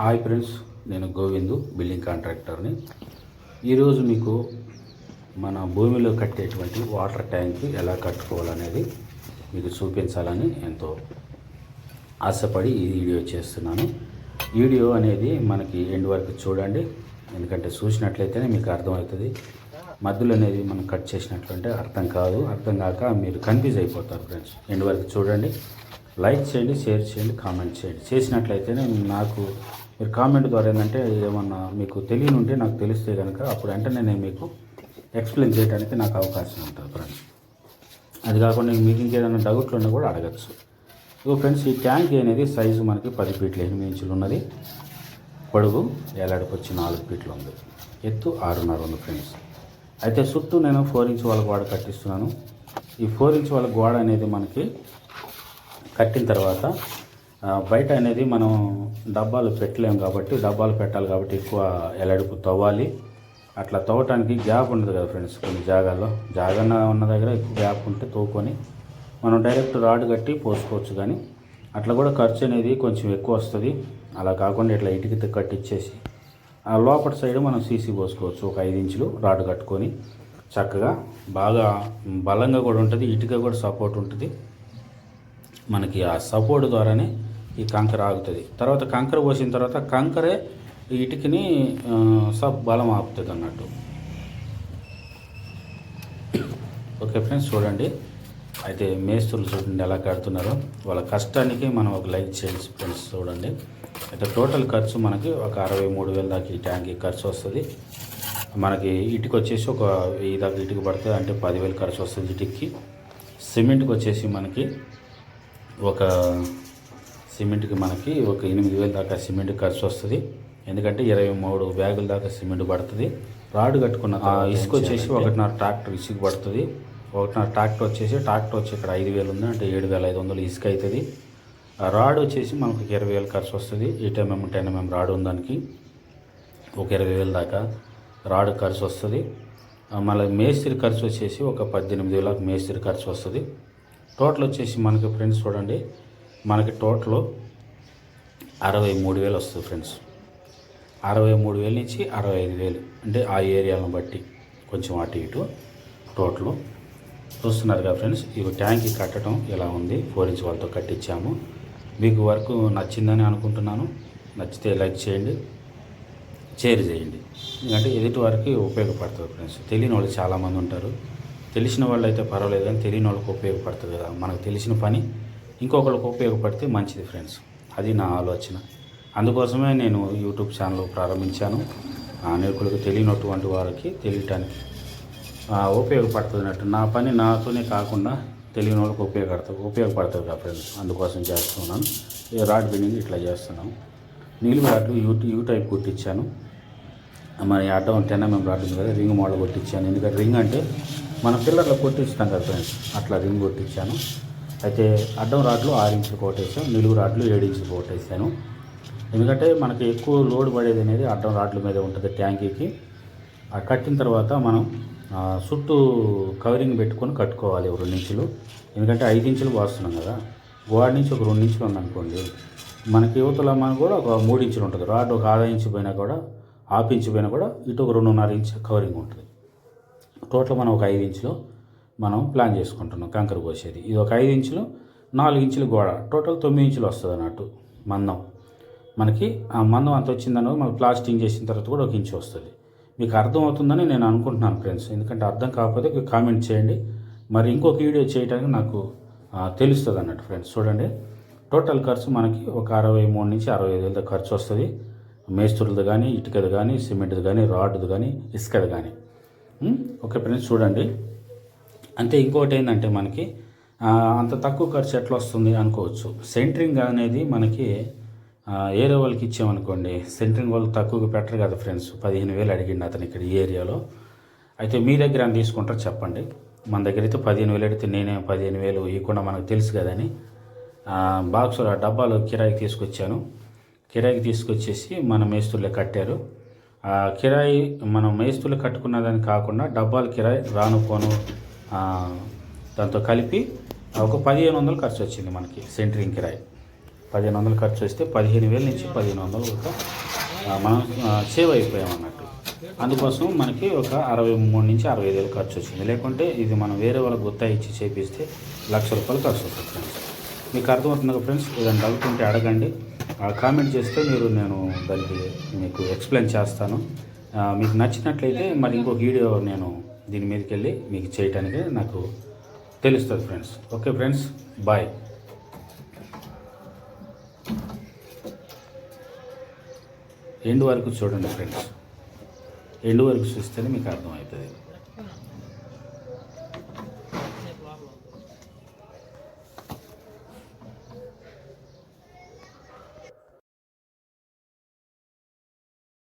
Hi friends నేను Govindu building కాంట్రాక్టర్ని. ఈరోజు మీకు మన భూమిలో కట్టేటువంటి వాటర్ ట్యాంక్ ఎలా కట్టుకోవాలనేది మీకు చూపించాలని ఎంతో ఆశపడి ఈ వీడియో చేస్తున్నాను. వీడియో అనేది మనకి ఎండ్ వరకు చూడండి ఎందుకంటే చూసినట్లయితేనే మీకు అర్థమవుతుంది. మధ్యలో అనేది మనం కట్ చేసినట్లంటే అర్థం కాదు. అర్థం కాక మీరు కన్ఫ్యూజ్ అయిపోతారు ఫ్రెండ్స్. ఎండ్ వరకు చూడండి. లైక్ చేయండి షేర్ చేయండి కామెంట్ చేయండి. చేసినట్లయితేనే నాకు మీరు కామెంట్ ద్వారా ఏంటంటే ఏమన్నా మీకు తెలియని ఉంటే నాకు తెలిస్తే కనుక అప్పుడు వెంటనే నేను మీకు ఎక్స్ప్లెయిన్ చేయడానికి నాకు అవకాశం ఉంటుంది ఫ్రెండ్స్ అది కాకుండా మీకు ఇంకేదైనా డౌట్లు ఉన్నా కూడా అడగచ్చు. ఇగో ఫ్రెండ్స్ ఈ ట్యాంక్ అనేది సైజు మనకి పది ఫీట్లు ఎనిమిది ఇంచులు ఉన్నది. పొడుగు ఏలాడికి వచ్చి నాలుగు ఫీట్లు ఉంది. ఎత్తు ఆరున్నర ఉంది ఫ్రెండ్స్ అయితే చుట్టూ నేను ఫోర్ ఇంచ్ వాళ్ళ గోడ కట్టిస్తున్నాను. ఈ ఫోర్ ఇంచ్ వాళ్ళ గోడ అనేది మనకి కట్టిన తర్వాత బయట అనేది మనం డబ్బాలు పెట్టలేము కాబట్టి డబ్బాలు పెట్టాలి కాబట్టి ఎక్కువ ఎలడుపు తవ్వాలి. అట్లా తవ్వటానికి గ్యాప్ ఉండదు కదా ఫ్రెండ్స్ కొన్ని జాగాల్లో. జాగన్న ఉన్న దగ్గర ఎక్కువ గ్యాప్ ఉంటే తవ్వుకొని మనం డైరెక్ట్ రాడ్ కట్టి పోసుకోవచ్చు కానీ అట్లా కూడా ఖర్చు అనేది కొంచెం ఎక్కువ వస్తుంది. అలా కాకుండా ఇట్లా ఇటుక కట్టిచ్చేసి ఆ లోపల సైడ్ మనం సీసీ పోసుకోవచ్చు ఒక ఐదు ఇంచులు రాడ్ కట్టుకొని చక్కగా. బాగా బలంగా కూడా ఉంటుంది ఇటుక కూడా సపోర్ట్ ఉంటుంది. మనకి ఆ సపోర్ట్ ద్వారానే ఈ కంకర ఆగుతుంది. తర్వాత కంకర పోసిన తర్వాత కంకరే ఈ ఇటుకని సబ్ బలం ఆపుతుంది అన్నట్టు. ఓకే ఫ్రెండ్స్ చూడండి. అయితే మేస్తులు చూడండి ఎలా కడుతున్నారో. వాళ్ళ కష్టానికి మనం ఒక లైక్ చేయాల్సి ఫ్రెండ్స్ చూడండి. అయితే టోటల్ ఖర్చు మనకి ఒక అరవై మూడు వేల దాకా ఈ ట్యాంక్కి ఖర్చు వస్తుంది. మనకి ఇటుకు వచ్చేసి ఒక వెయ్యి దాకా ఇటుక పడుతుంది అంటే పదివేలు ఖర్చు వస్తుంది ఇటుక్కి. సిమెంట్కి వచ్చేసి మనకి ఒక సిమెంట్కి మనకి ఒక ఎనిమిది వేల దాకా సిమెంట్ ఖర్చు వస్తుంది. ఎందుకంటే ఇరవై మూడు బ్యాగుల దాకా సిమెంట్ పడుతుంది. రాడ్ కట్టుకున్న ఆ ఇసుక వచ్చేసి ఒకటిన్నర ట్రాక్టర్ ఇసుక పడుతుంది. ఒకటిన్నర ట్రాక్టర్ వచ్చేసి ట్రాక్టర్ వచ్చి ఇక్కడ ఐదు వేలు ఉంది అంటే ఏడు వేల ఐదు వందలు ఇసుక అవుతుంది ఆ రాడ్ వచ్చేసి మనకు ఇరవై వేలు ఖర్చు వస్తుంది. Eight MM ten MM rod ఉంది దానికి. ఒక ఇరవై వేల దాకా రాడ్ ఖర్చు వస్తుంది. మళ్ళీ మేస్త్రి ఖర్చు వచ్చేసి ఒక పద్దెనిమిది వేలకు మేస్త్రి ఖర్చు వస్తుంది. టోటల్ వచ్చేసి మనకి ఫ్రెండ్స్ చూడండి మనకి టోటల్ అరవై మూడు వేలు వస్తుంది ఫ్రెండ్స్. అరవై మూడు వేల నుంచి అరవై ఐదు వేలు. అంటే ఆ ఏరియాలను బట్టి కొంచెం అటు ఇటు టోటల్. చూస్తున్నారు కదా ఫ్రెండ్స్ ఇవి ట్యాంక్ కట్టడం ఇలా ఉంది ఫోర్ ఇంచ్ వాళ్ళతో కట్టించాము. మీకు వర్క్ నచ్చిందని అనుకుంటున్నాను. నచ్చితే లైక్ చేయండి షేర్ చేయండి. ఎందుకంటే ఎదుటి వారికి ఉపయోగపడుతుంది ఫ్రెండ్స్. తెలియని వాళ్ళు చాలామంది ఉంటారు. తెలిసిన వాళ్ళు అయితే పర్వాలేదు కానీ తెలియని వాళ్ళకి ఉపయోగపడుతుంది కదా. మనకు తెలిసిన పని ఇంకొకరికి ఉపయోగపడితే మంచిది ఫ్రెండ్స్ అది నా ఆలోచన. అందుకోసమే నేను యూట్యూబ్ ఛానల్ ప్రారంభించాను. అనేకులకు తెలియనటువంటి వారికి తెలియటానికి ఉపయోగపడుతున్నట్టు. ఉపయోగపడుతుంది అన్నట్టు నా పని నాతోనే కాకుండా తెలియని వాళ్ళకి ఉపయోగపడుతుంది ఉపయోగపడుతుంది కదా ఫ్రెండ్స్ అందుకోసం చేస్తున్నాను. ఈ రాడ్ బిల్డింగ్ ఇట్లా చేస్తున్నాను. నీళ్ళు రాడ్లు యూ యూ టైప్ కొట్టించాను. మరి అడ్డం టెన్ ఎంఎం రాడ్ ఉంది కదా రింగ్ మోడల్ కొట్టించాను. ఎందుకంటే రింగ్ అంటే మన పిల్లర్లో కొట్టిస్తాం కదా ఫ్రెండ్స్ అట్లా రింగ్ కొట్టించాను. అయితే అడ్డం రాడ్లు ఆరు ఇంచులు కొట్టేసాను నిలువు రాడ్లు ఏడు ఇంచులు కొట్టేసాను. ఎందుకంటే మనకి ఎక్కువ లోడ్ పడేది అనేది అడ్డం రాడ్ల మీద ఉంటుంది ట్యాంకీకి. ఆ కట్టిన తర్వాత మనం చుట్టూ కవరింగ్ పెట్టుకొని కట్టుకోవాలి రెండు ఇంచులు. ఎందుకంటే ఐదు ఇంచులు పోస్తున్నాం కదా. గోడ నుంచి ఒక రెండు ఇంచులు ఉందనుకోండి మనకి యువతల మనకు కూడా ఒక మూడు ఇంచులు ఉంటుంది. రాడ్ ఒక ఆधा ఇంచు పోయినా కూడా హాఫ్ ఇంచు పోయినా కూడా ఇటు ఒక రెండున్నర ఇంచు కవరింగ్ ఉంటుంది. టోటల్ మనం ఒక ఐదు ఇంచులు మనం ప్లాన్ చేసుకుంటున్నాం కంకర పోసేది ఇది ఒక ఐదు ఇంచులు నాలుగు ఇంచులు గోడ. టోటల్ తొమ్మిది ఇంచులు వస్తుంది అన్నట్టు మందం. మనకి ఆ మందం అంత వచ్చిందన్న మనకి ప్లాస్టింగ్ చేసిన తర్వాత కూడా ఒక ఇంచు వస్తుంది. మీకు అర్థం అవుతుందని నేను అనుకుంటున్నాను ఫ్రెండ్స్. ఎందుకంటే అర్థం కాకపోతే కామెంట్ చేయండి. మరి ఇంకొక వీడియో చేయడానికి నాకు తెలుస్తుంది అన్నట్టు ఫ్రెండ్స్. చూడండి. టోటల్ ఖర్చు మనకి ఒక అరవై మూడు నుంచి అరవై ఐదు వేల ఖర్చు వస్తుంది. మేస్తులది కానీ ఇటుకది కానీ సిమెంట్ది కానీ రాడ్ది కానీ ఇసుకది కానీ ఓకే ఫ్రెండ్స్ చూడండి. అంతే ఇంకోటి ఏంటంటే మనకి అంత తక్కువ ఖర్చు ఎట్లా వస్తుంది అనుకోవచ్చు. సెంటరింగ్ అనేది మనకి ఏరే వాళ్ళకి ఇచ్చామనుకోండి సెంటరింగ్ వాళ్ళు తక్కువగా పెట్టరు కదా ఫ్రెండ్స్ పదిహేను వేలు అడిగిండు అతను ఇక్కడ ఈ ఏరియాలో. అయితే మీ దగ్గర అని తీసుకుంటారో చెప్పండి. మన దగ్గర అయితే పదిహేను వేలు అడిగితే నేనే పదిహేను వేలు ఇవ్వకుండా మనకు తెలుసు కదని ఆ డబ్బాలు కిరాయికి తీసుకొచ్చాను. కిరాయికి తీసుకొచ్చేసి మన మేస్తులే కట్టారు. కిరాయి మనం మేస్తులు కట్టుకున్న దాన్ని కాకుండా డబ్బాలు కిరాయి రాను పోను దాంతో కలిపి ఒక పదిహేను వందలు ఖర్చు వచ్చింది మనకి సెంటరింగ్ కిరాయి. పదిహేను వందలు ఖర్చు వస్తే పదిహేను వేల నుంచి పదిహేను వందలు ఒక మనం సేవ్ అయిపోయాం అన్నట్టు. అందుకోసం మనకి ఒక అరవై మూడు నుంచి అరవై వేలు ఖర్చు వచ్చింది. లేకుంటే ఇది మనం వేరే వాళ్ళకి గుత్తా ఇచ్చి చేపిస్తే లక్ష రూపాయలు ఖర్చు వస్తుంది ఫ్రెండ్స్. మీకు అర్థమవుతుంది కదా ఫ్రెండ్స్? ఏదైనా డౌట్ ఉంటే అడగండి. ఆ కామెంట్ చేస్తే మీరు నేను దానికి మీకు ఎక్స్ప్లెయిన్ చేస్తాను. మీకు నచ్చినట్లయితే మరి ఇంకొక వీడియో నేను దీని మీదకి వెళ్ళి మీకు చేయటానికి నాకు తెలుస్తుంది ఫ్రెండ్స్ ఓకే ఫ్రెండ్స్ బాయ్ ఎండు వరకు చూడండి ఫ్రెండ్స్ ఎండు వరకు చూస్తేనే మీకు అర్థమవుతుంది.